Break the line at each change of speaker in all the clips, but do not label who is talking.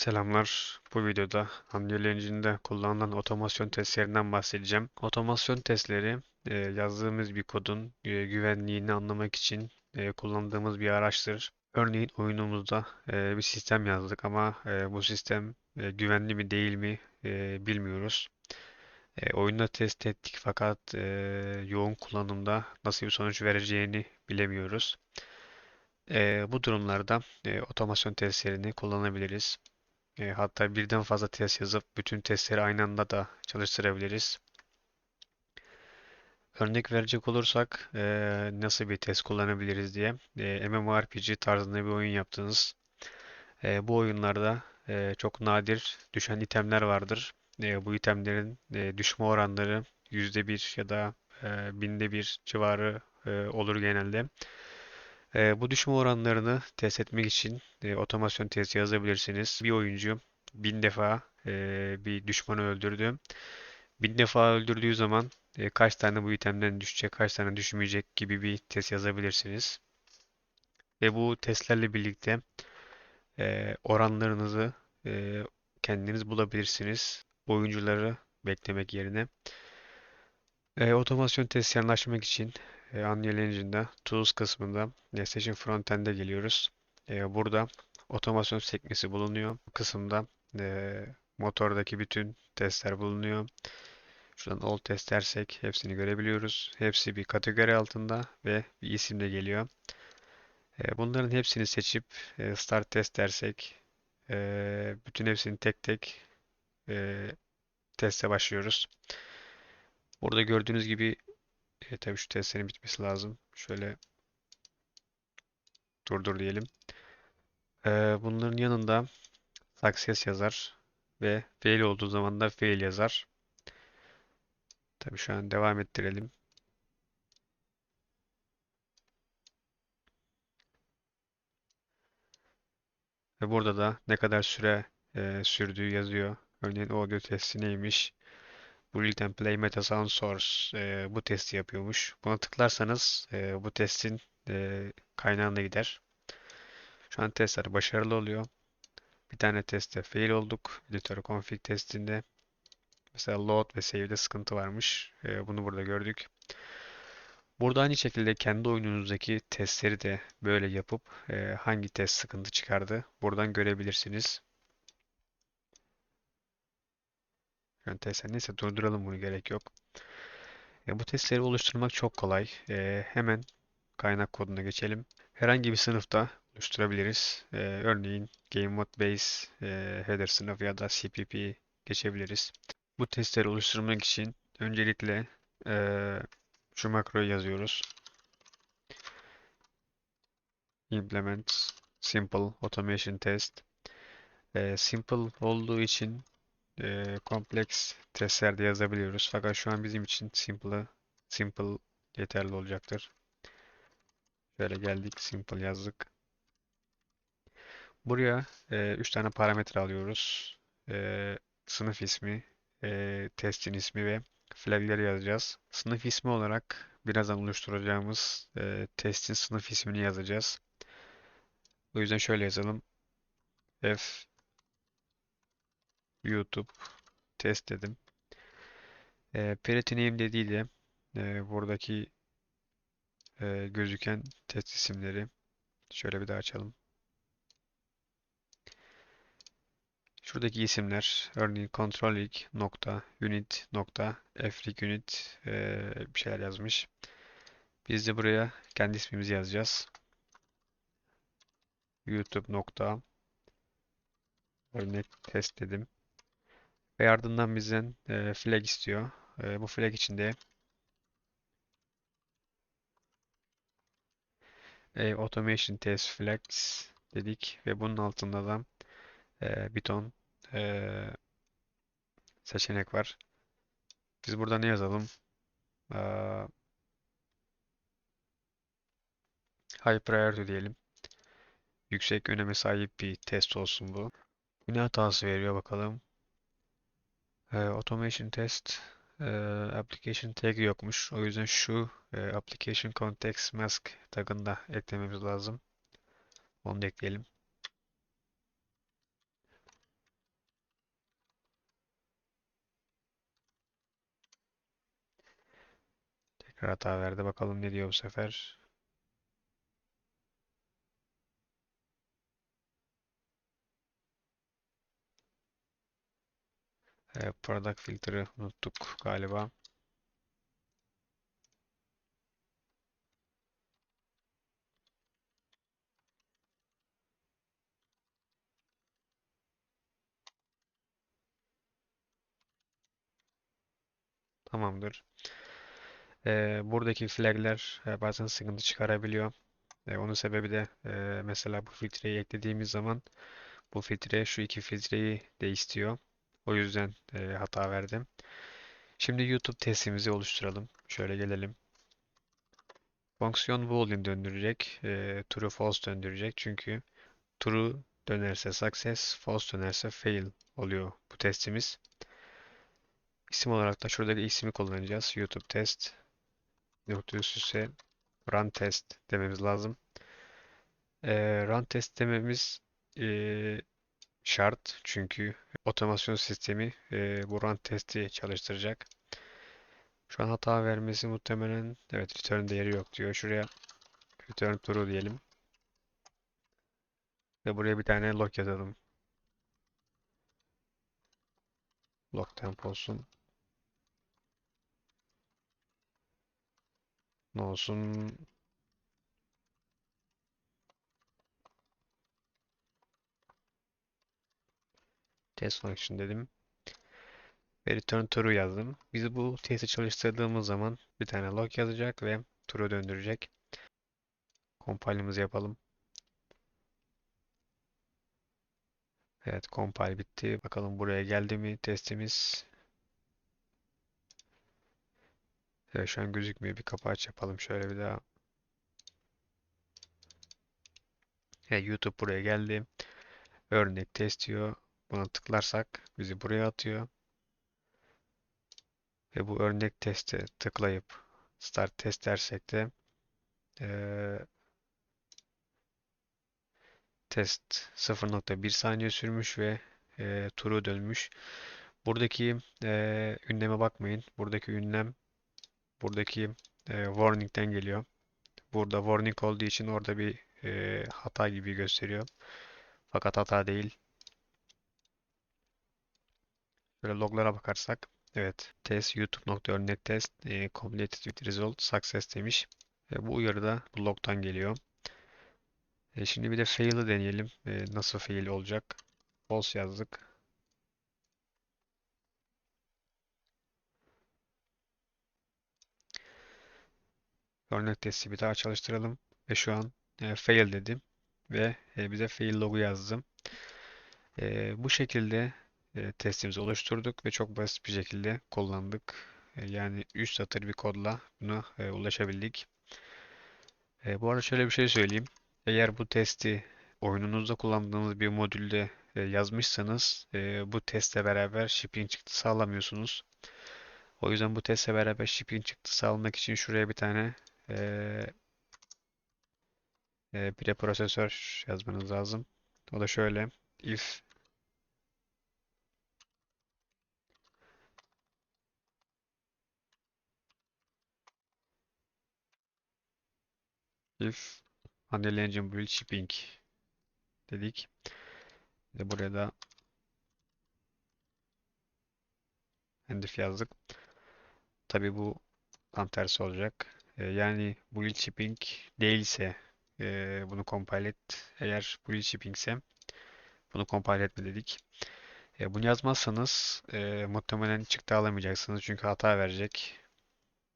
Selamlar. Bu videoda Unreal Engine'de kullanılan otomasyon testlerinden bahsedeceğim. Otomasyon testleri e, yazdığımız bir kodun e, güvenliğini anlamak için e, kullandığımız bir araçtır. Örneğin oyunumuzda bir sistem yazdık ama bu sistem güvenli mi değil mi bilmiyoruz. Oyunda test ettik fakat yoğun kullanımda nasıl bir sonuç vereceğini bilemiyoruz. Bu durumlarda otomasyon testlerini kullanabiliriz. E, hatta birden fazla test yazıp bütün testleri aynı anda da çalıştırabiliriz. Örnek verecek olursak e, nasıl bir test kullanabiliriz diye. E, MMORPG tarzında bir oyun yaptınız. E, bu oyunlarda e, çok nadir düşen itemler vardır. E, bu itemlerin e, düşme oranları %1 ya da e, binde bir civarı e, olur genelde. E, bu düşme oranlarını test etmek için e, otomasyon testi yazabilirsiniz. Bir oyuncu bin defa e, bir düşmanı öldürdü. Bin defa öldürdüğü zaman e, kaç tane bu itemden düşecek, kaç tane düşmeyecek gibi bir test yazabilirsiniz. Ve bu testlerle birlikte e, oranlarınızı e, kendiniz bulabilirsiniz. Oyuncuları beklemek yerine. E, otomasyon testlerini açmak için e, Unreal Engine'de Tools kısmında Session Frontend'e geliyoruz. E, burada otomasyon sekmesi bulunuyor. Bu kısımda e, motordaki bütün testler bulunuyor. Şuradan all test dersek hepsini görebiliyoruz. Hepsi bir kategori altında ve bir isimle geliyor. E, bunların hepsini seçip start test dersek bütün hepsini tek tek teste başlıyoruz. Burada gördüğünüz gibi e, tabii şu testlerin bitmesi lazım. Şöyle durdur diyelim. E, bunların yanında success yazar ve fail olduğu zaman da fail yazar. Tabii şu an devam ettirelim. Ve burada da ne kadar süre e, sürdüğü yazıyor. Örneğin audio testi neymiş? Bullet and Play Meta Sound Source e, bu testi yapıyormuş. Buna tıklarsanız e, bu testin e, kaynağına gider. Şu an testler başarılı oluyor. Bir tane testte fail olduk. Editor config testinde. Mesela load ve save'de sıkıntı varmış. E, bunu burada gördük. Burada aynı şekilde kendi oyununuzdaki testleri de böyle yapıp e, hangi test sıkıntı çıkardı buradan görebilirsiniz. Testler neyse durduralım bunu gerek yok. E, bu testleri oluşturmak çok kolay. E, hemen kaynak koduna geçelim. Herhangi bir sınıfta oluşturabiliriz. E, örneğin Game Mode Base, e, Header sınıf ya da CPP geçebiliriz. Bu testleri oluşturmak için öncelikle e, şu makroyu yazıyoruz. Implement Simple Automation Test. E, simple olduğu için e, kompleks testler yazabiliyoruz. Fakat şu an bizim için simple simple yeterli olacaktır. Şöyle geldik, simple yazdık. Buraya 3 tane parametre alıyoruz. E, sınıf ismi, e, testin ismi ve flagleri yazacağız. Sınıf ismi olarak birazdan oluşturacağımız e, testin sınıf ismini yazacağız. O yüzden şöyle yazalım. F YouTube test dedim. E, Parity name dediği de e, buradaki e, gözüken test isimleri. Şöyle bir daha açalım. Şuradaki isimler örneğin control nokta unit nokta frig unit e, bir şeyler yazmış. Biz de buraya kendi ismimizi yazacağız. YouTube nokta örnek test dedim. Ve ardından bizden e, flag istiyor. E, bu flag içinde e, automation test flags dedik ve bunun altında da e, bir ton e, seçenek var. Biz burada ne yazalım? Aa, high priority diyelim. Yüksek öneme sahip bir test olsun bu. Bu ne hatası veriyor bakalım. Ee, automation test e, application tag yokmuş. O yüzden şu e, application context mask tagını da eklememiz lazım. Onu da ekleyelim. Tekrar hata verdi. Bakalım ne diyor bu sefer. E, product filter'ı unuttuk galiba. Tamamdır. E, buradaki flagler e, bazen sıkıntı çıkarabiliyor. E, onun sebebi de e, mesela bu filtreyi eklediğimiz zaman bu filtre şu iki filtreyi de istiyor. O yüzden e, hata verdim. Şimdi YouTube testimizi oluşturalım. Şöyle gelelim. Fonksiyon boolean döndürecek. E, true false döndürecek. Çünkü true dönerse success, false dönerse fail oluyor bu testimiz. İsim olarak da şuradaki ismi kullanacağız. YouTube test nokta üst üste run test dememiz lazım. E, run test dememiz e, şart. Çünkü otomasyon sistemi e, bu testi çalıştıracak. Şu an hata vermesi muhtemelen evet return değeri yok diyor. Şuraya return true diyelim. Ve buraya bir tane log yazalım. Log temp olsun. Ne olsun? Test function dedim. Ve return true yazdım. Biz bu testi çalıştırdığımız zaman bir tane log yazacak ve true döndürecek. Compile'ımızı yapalım. Evet compile bitti. Bakalım buraya geldi mi testimiz. Evet şu an gözükmüyor. Bir kapı aç yapalım şöyle bir daha. Evet YouTube buraya geldi. Örnek test diyor. Buna tıklarsak bizi buraya atıyor. Ve bu örnek teste tıklayıp start test dersek de eee, test 0.1 saniye sürmüş ve eee true dönmüş. Buradaki eee ünleme bakmayın. Buradaki ünlem buradaki eee, warning'den geliyor. Burada warning olduğu için orada bir eee, hata gibi gösteriyor. Fakat hata değil. Böyle loglara bakarsak evet test youtube.örnek test e, completed with result success demiş. E, bu uyarı da bu log'tan geliyor. E, şimdi bir de fail'ı deneyelim. E, nasıl fail olacak? False yazdık. Örnek testi bir daha çalıştıralım. Ve şu an e, fail dedim. Ve e, bize fail logu yazdım. E, bu şekilde e, testimizi oluşturduk ve çok basit bir şekilde kullandık. E, yani 3 satır bir kodla buna e, ulaşabildik. E, bu arada şöyle bir şey söyleyeyim. Eğer bu testi oyununuzda kullandığınız bir modülde e, yazmışsanız e, bu testle beraber shipping çıktısı alamıyorsunuz. O yüzden bu testle beraber shipping çıktısı almak için şuraya bir tane e, e, preprosesör yazmanız lazım. O da şöyle if if Unreal Engine build shipping dedik. Ve buraya da endif yazdık. Tabi bu tam tersi olacak. E, yani build shipping değilse e, bunu compile et. Eğer build shipping ise bunu compile etme dedik. E, bunu yazmazsanız e, muhtemelen çıktı alamayacaksınız. Çünkü hata verecek.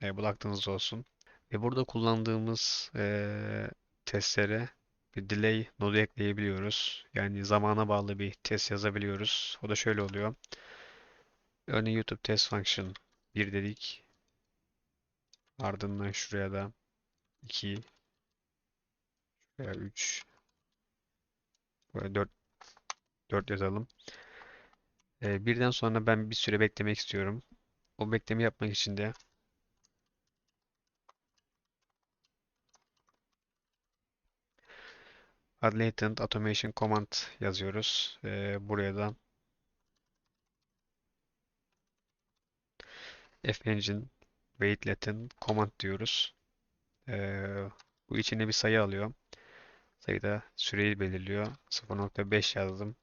E, bu aklınızda olsun. Ve burada kullandığımız e, testlere bir delay nodu ekleyebiliyoruz. Yani zamana bağlı bir test yazabiliyoruz. O da şöyle oluyor. Örneğin YouTube test function 1 dedik. Ardından şuraya da 2 veya 3 buraya 4 4 yazalım. Ee, birden sonra ben bir süre beklemek istiyorum. O bekleme yapmak için de latent automation command yazıyoruz. Ee, buraya da fengine wait latent command diyoruz. Ee, bu içine bir sayı alıyor. Sayıda süreyi belirliyor. 0.5 yazdım.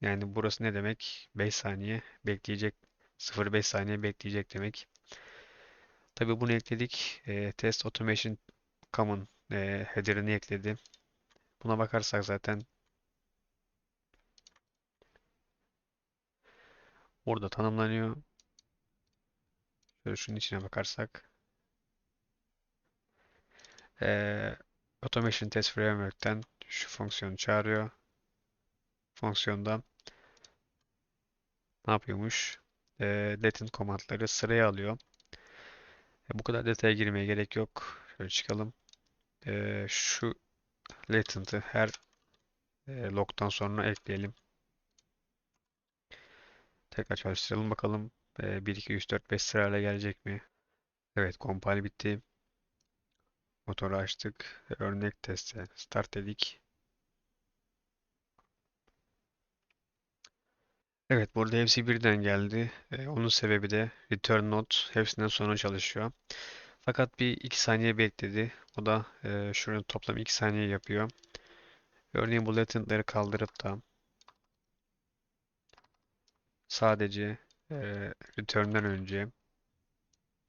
Yani burası ne demek? 5 saniye bekleyecek. 0.5 saniye bekleyecek demek. Tabii bunu ekledik. Ee, test automation common e, header'ını ekledi. Buna bakarsak zaten burada tanımlanıyor. Şöyle şunun içine bakarsak. Ee, Automation Test Framework'ten şu fonksiyonu çağırıyor. Fonksiyonda ne yapıyormuş? Ee, latent komandları sıraya alıyor. E, bu kadar detaya girmeye gerek yok. Şöyle çıkalım. Ee, şu latent'ı her e, log'dan sonra ekleyelim. Tekrar çalıştıralım bakalım. E, 1, 2, 3, 4, 5 sırayla gelecek mi? Evet, compile bitti. Motoru açtık. Örnek teste start dedik. Evet, burada hepsi birden geldi. E, onun sebebi de return node hepsinden sonra çalışıyor. Fakat bir 2 saniye bekledi. O da e, şuranın toplam 2 saniye yapıyor. Örneğin bu latent'ları kaldırıp da sadece e, return'den önce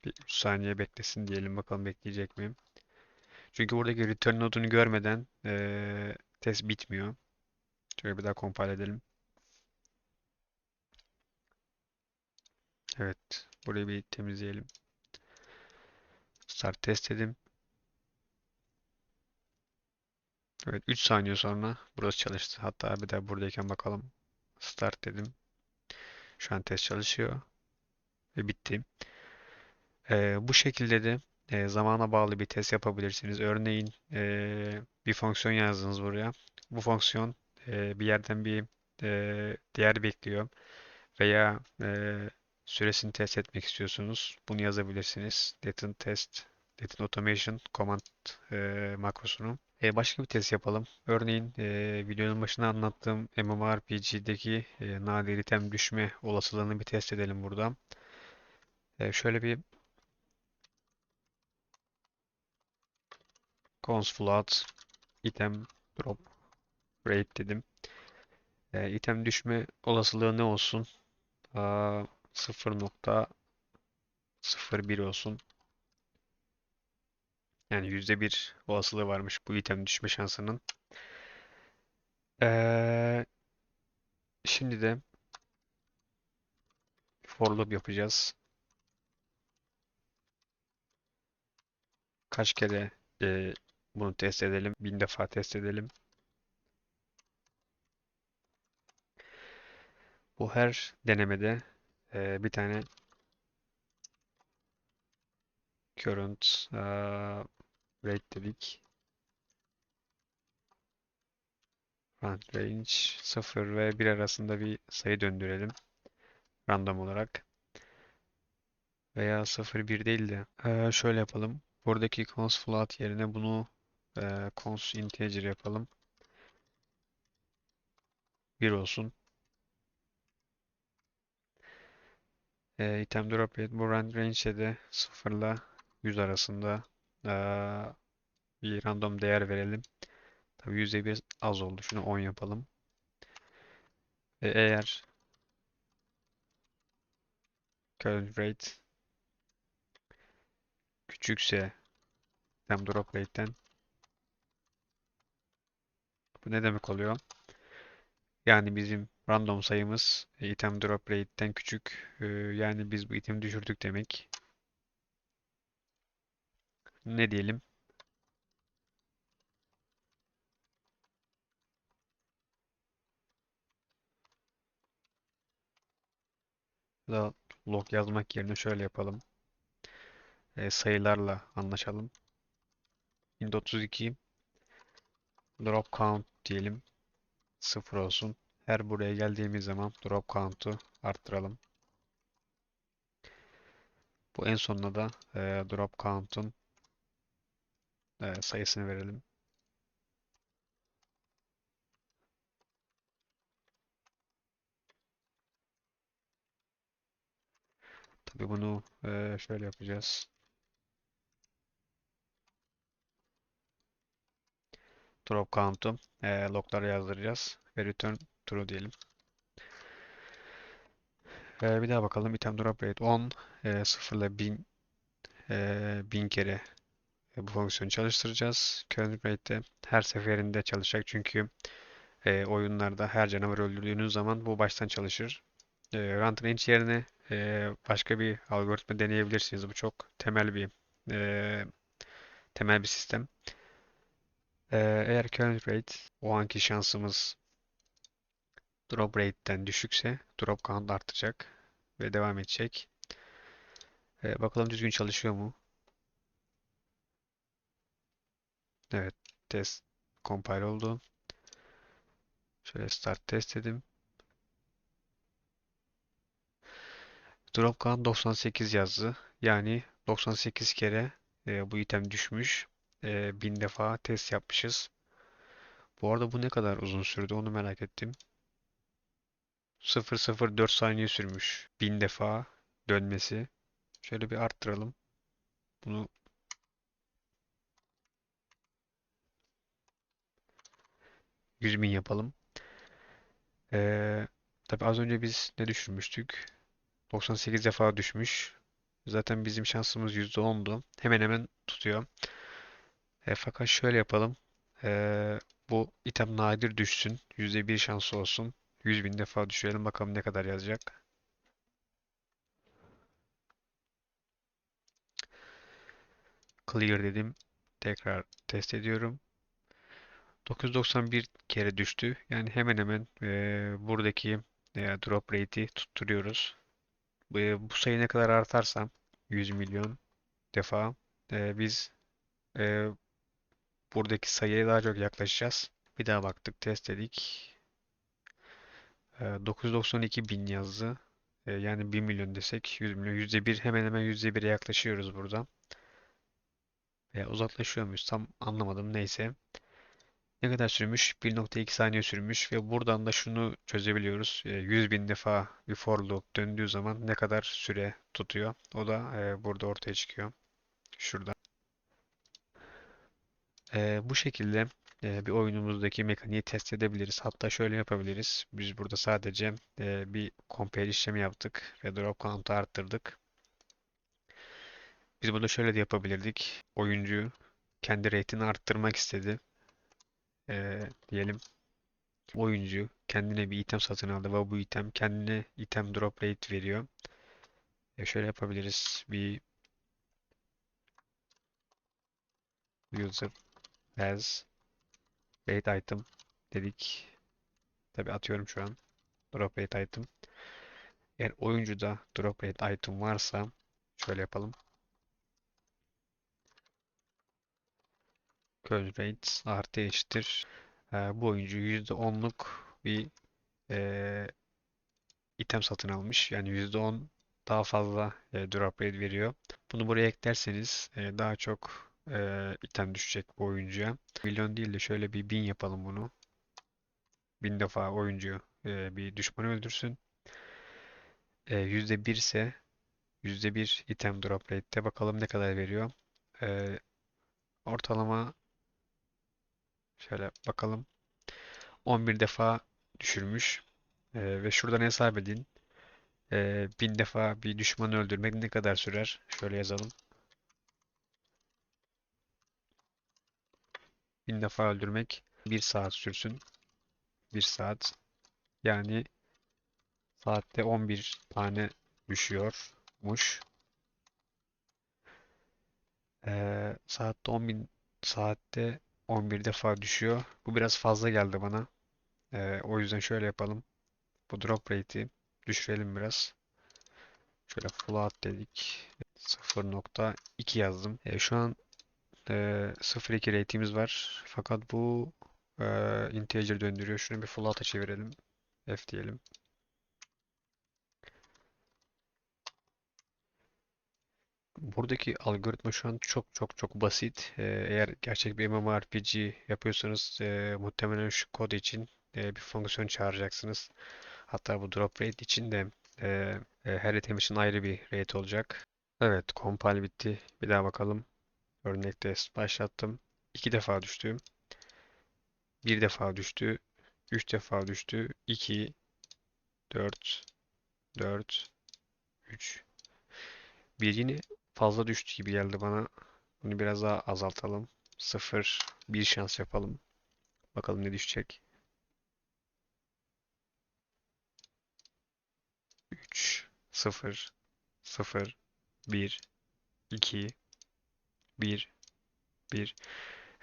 bir 3 saniye beklesin diyelim. Bakalım bekleyecek mi? Çünkü buradaki return nodunu görmeden e, test bitmiyor. Şöyle bir daha compile edelim. Evet. Burayı bir temizleyelim. Start test dedim. Evet 3 saniye sonra burası çalıştı. Hatta bir daha buradayken bakalım. Start dedim. Şu an test çalışıyor. Ve bitti. Ee, bu şekilde de e, zamana bağlı bir test yapabilirsiniz. Örneğin e, bir fonksiyon yazdınız buraya. Bu fonksiyon e, bir yerden bir e, değer bekliyor. Veya e, süresini test etmek istiyorsunuz. Bunu yazabilirsiniz. Latent test, latent automation command e, makrosunu. E, başka bir test yapalım. Örneğin e, videonun başında anlattığım MMORPG'deki e, nadir item düşme olasılığını bir test edelim burada. E, şöyle bir cons float item drop rate dedim. E, item düşme olasılığı ne olsun? Aa, 0.01 olsun. Yani %1 olasılığı varmış bu item düşme şansının. Ee, şimdi de for loop yapacağız. Kaç kere e, bunu test edelim? Bin defa test edelim. Bu her denemede e, bir tane current e, rate dedik. Run range 0 ve 1 arasında bir sayı döndürelim. Random olarak. Veya 0 1 değil de e, şöyle yapalım. Buradaki cons float yerine bunu e, cons integer yapalım. 1 olsun. E, item drop rate bu run range'e de 0 ile 100 arasında e, bir random değer verelim. Tabii %1 az oldu. Şunu 10 yapalım. E, eğer current rate küçükse item drop rate'ten bu ne demek oluyor? Yani bizim random sayımız e, item drop rate'ten küçük. E, yani biz bu itemi düşürdük demek. Ne diyelim? Da log yazmak yerine şöyle yapalım. E, sayılarla anlaşalım. int 32 drop count diyelim. 0 olsun. Her buraya geldiğimiz zaman drop count'u arttıralım. Bu en sonuna da e, drop count'un e, sayısını verelim. Tabii bunu e, şöyle yapacağız. Drop count'u e, loglara yazdıracağız ve return true diyelim. E, bir daha bakalım. Item drop rate 10. E, 0 ile 1000 e, 1000 kere e, bu fonksiyonu çalıştıracağız. Current rate de her seferinde çalışacak çünkü e, oyunlarda her canavar öldürdüğünüz zaman bu baştan çalışır. E, run range yerine e, başka bir algoritma deneyebilirsiniz. Bu çok temel bir e, temel bir sistem. E, eğer current rate o anki şansımız drop rate'den düşükse drop count artacak ve devam edecek. E, bakalım düzgün çalışıyor mu? Evet, test compile oldu. Şöyle start test dedim. Drop count 98 yazdı. Yani 98 kere e, bu item düşmüş. E, 1000 defa test yapmışız. Bu arada bu ne kadar uzun sürdü onu merak ettim. 0.04 saniye sürmüş. 1000 defa dönmesi. Şöyle bir arttıralım. Bunu yüz bin yapalım. Ee, tabii az önce biz ne düşürmüştük? 98 defa düşmüş. Zaten bizim şansımız %10'du. Hemen hemen tutuyor. E, fakat şöyle yapalım. E, bu item nadir düşsün. %1 şansı olsun. 100 bin defa düşürelim. Bakalım ne kadar yazacak. Clear dedim. Tekrar test ediyorum. 991 kere düştü. Yani hemen hemen e, buradaki e, drop rate'i tutturuyoruz. Bu, bu sayı ne kadar artarsa 100 milyon defa e, biz e, buradaki sayıya daha çok yaklaşacağız. Bir daha baktık, test dedik. E, 992 bin yazdı. E, yani 1 milyon desek 100 milyon. %1 hemen hemen %1'e yaklaşıyoruz burada. Veya uzaklaşıyor muyuz? Tam anlamadım. Neyse. Ne kadar sürmüş? 1.2 saniye sürmüş ve buradan da şunu çözebiliyoruz. 100 bin defa bir for loop döndüğü zaman ne kadar süre tutuyor? O da e, burada ortaya çıkıyor. Şurada. Bu şekilde bir oyunumuzdaki mekaniği test edebiliriz. Hatta şöyle yapabiliriz. Biz burada sadece bir compare işlemi yaptık ve drop count'u arttırdık. Biz burada şöyle de yapabilirdik. Oyuncu kendi rate'ini arttırmak istedi. E, diyelim oyuncu kendine bir item satın aldı ve bu item kendine item drop rate veriyor. E şöyle yapabiliriz. Bir user has rate item dedik. Tabi atıyorum şu an. Drop rate item. Eğer oyuncuda drop rate item varsa şöyle yapalım. Curl rate artı eşittir. E, bu oyuncu %10'luk bir e, item satın almış. Yani %10 daha fazla e, drop rate veriyor. Bunu buraya eklerseniz e, daha çok e, item düşecek bu oyuncuya. Milyon değil de şöyle bir bin yapalım bunu. Bin defa oyuncu e, bir düşman öldürsün. E, %1 ise %1 item drop rate'te bakalım ne kadar veriyor. E, ortalama şöyle bakalım. 11 defa düşürmüş. E, ve şuradan hesap edin. E, 1000 defa bir düşmanı öldürmek ne kadar sürer? Şöyle yazalım. 1000 defa öldürmek 1 saat sürsün. 1 saat. Yani saatte 11 tane düşüyormuş. Ee, saatte 10 bin saatte 11 defa düşüyor. Bu biraz fazla geldi bana. Ee, o yüzden şöyle yapalım. Bu drop rate'i düşürelim biraz. Şöyle float dedik. 0.2 yazdım. Ee, şu an e, 0.2 rate'imiz var. Fakat bu e, integer döndürüyor. Şunu bir float'a çevirelim. F diyelim. Buradaki algoritma şu an çok çok çok basit. Ee, eğer gerçek bir MMORPG yapıyorsanız e, muhtemelen şu kod için e, bir fonksiyon çağıracaksınız. Hatta bu drop rate için de e, E, her item için ayrı bir rate olacak. Evet, compile bitti. Bir daha bakalım. Örnek test başlattım. İki defa düştü. Bir defa düştü. Üç defa düştü. 2, 4, 4, 3. Bir yine fazla düştü gibi geldi bana. Bunu biraz daha azaltalım. 0, 1 şans yapalım. Bakalım ne düşecek. 3, 0, 0, 1, 2, 1, 1.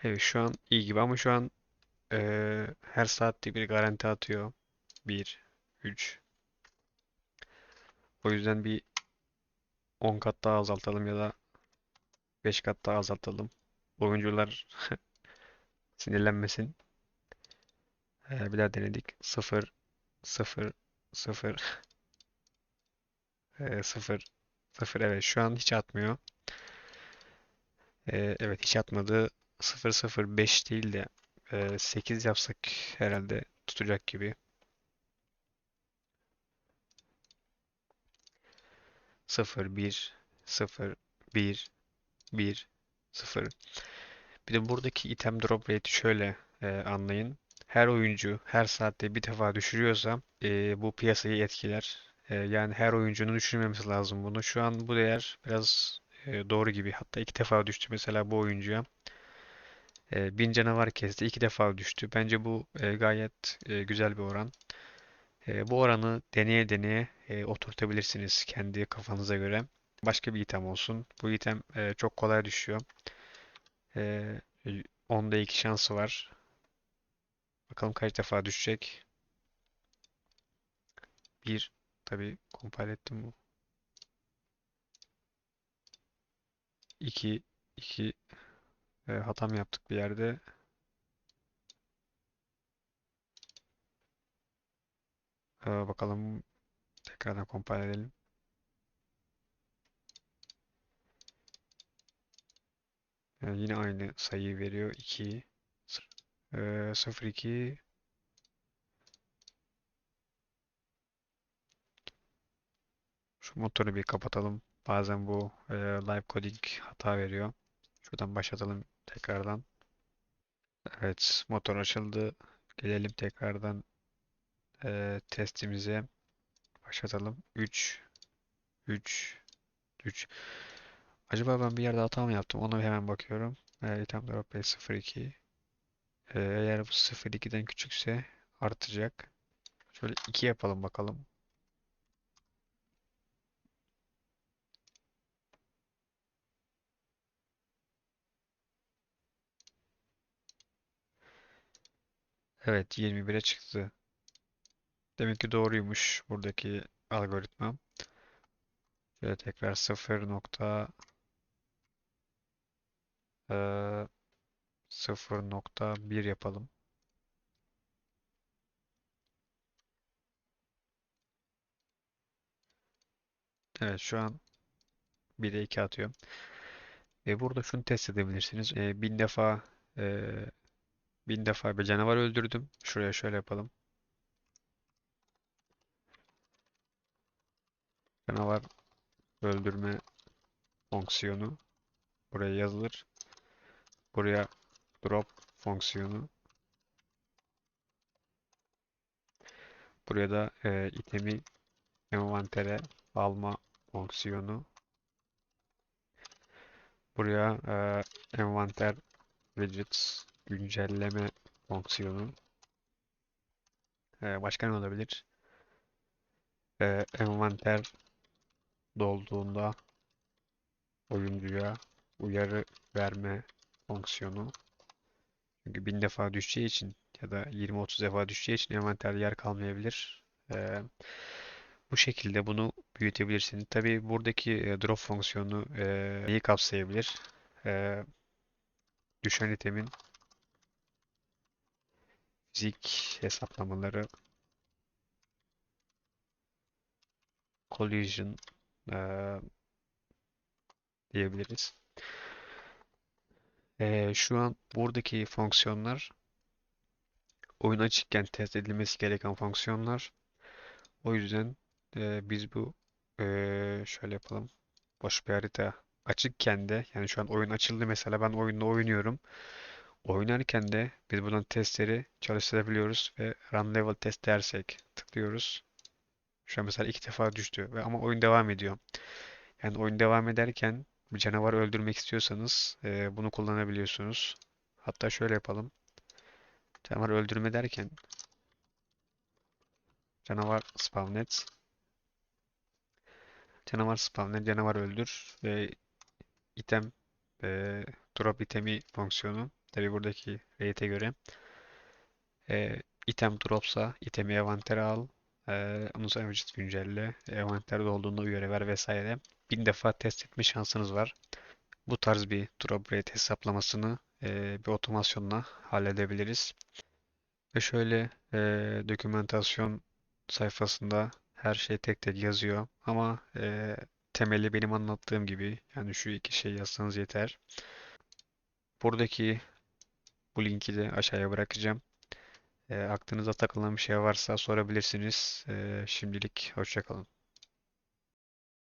Evet şu an iyi gibi ama şu an eee, her saatte bir garanti atıyor. 1, 3. O yüzden bir 10 kat daha azaltalım ya da 5 kat daha azaltalım. Oyuncular sinirlenmesin. Eee, bir daha denedik. 0, 0, 0, 0, 0. Evet şu an hiç atmıyor. Eee, evet hiç atmadı. 0, 0, 5 değil de eee, 8 yapsak herhalde tutacak gibi. 0, 1, 0, 1, 1, 0. Bir de buradaki item drop rate şöyle e, anlayın. Her oyuncu her saatte bir defa düşürüyorsa e, bu piyasayı etkiler. E, yani her oyuncunun düşürmemesi lazım bunu. Şu an bu değer biraz e, doğru gibi. Hatta iki defa düştü mesela bu oyuncuya. E, bin canavar kesti. iki defa düştü. Bence bu e, gayet e, güzel bir oran. E, bu oranı deneye deneye e, oturtabilirsiniz kendi kafanıza göre. Başka bir item olsun. Bu item e, çok kolay düşüyor. E, onda iki şansı var. Bakalım kaç defa düşecek. Bir. Tabii compile ettim bu. İki. iki e, hatam yaptık bir yerde. E, bakalım tekrardan compile edelim. E, yine aynı sayıyı veriyor. 2 e, 0 2 Şu motoru bir kapatalım. Bazen bu e, live coding hata veriyor. Şuradan başlatalım tekrardan. Evet, motor açıldı. Gelelim tekrardan e, testimize. Başlatalım. 3 3 3 Acaba ben bir yerde hata mı yaptım? Ona hemen bakıyorum. E, item drop rate 0.2 e, Eğer bu 0.2'den küçükse artacak. Şöyle 2 yapalım bakalım. Evet 21'e çıktı. Demek ki doğruymuş buradaki algoritma. Şöyle tekrar 0 nokta eee 0.1 yapalım. Evet şu an 1'e 2 atıyor. Ve burada şunu test edebilirsiniz. E, bin defa e, bin defa bir canavar öldürdüm. Şuraya şöyle yapalım. Canavar öldürme fonksiyonu buraya yazılır. Buraya drop fonksiyonu. Buraya da e, itemi envantere alma fonksiyonu. Buraya e, envanter widgets güncelleme fonksiyonu. E, başka ne olabilir? E, envanter dolduğunda oyuncuya uyarı verme fonksiyonu. Çünkü bin defa düşeceği için ya da 20-30 defa düşeceği için envanterde yer kalmayabilir. E, bu şekilde bunu büyütebilirsiniz. Tabii buradaki e, drop fonksiyonu e, neyi kapsayabilir? E, düşen itemin fizik hesaplamaları collision e, diyebiliriz. E, şu an buradaki fonksiyonlar oyun açıkken test edilmesi gereken fonksiyonlar. O yüzden e, biz bu Ee, şöyle yapalım. Boş bir harita açıkken de yani şu an oyun açıldı mesela ben oyunda oynuyorum. Oynarken de biz buradan testleri çalıştırabiliyoruz ve run level test dersek tıklıyoruz. Şu an mesela iki defa düştü ve ama oyun devam ediyor. Yani oyun devam ederken bir canavarı öldürmek istiyorsanız e, bunu kullanabiliyorsunuz. Hatta şöyle yapalım. Canavar öldürme derken canavar spawn et. Canavar spawn et, canavar öldür ve item e, drop itemi fonksiyonu. Tabi buradaki rate'e göre e, item dropsa itemi envantere al. E, ondan sonra mevcut güncelle. Envanterde olduğunda uyarı ver vesaire. Bin defa test etme şansınız var. Bu tarz bir drop rate hesaplamasını e, bir otomasyonla halledebiliriz. Ve şöyle e, dokümantasyon sayfasında her şey tek tek yazıyor. Ama e, temeli benim anlattığım gibi yani şu iki şey yazsanız yeter. Buradaki bu linki de aşağıya bırakacağım. E, aklınıza takılan bir şey varsa sorabilirsiniz. E, şimdilik hoşça kalın.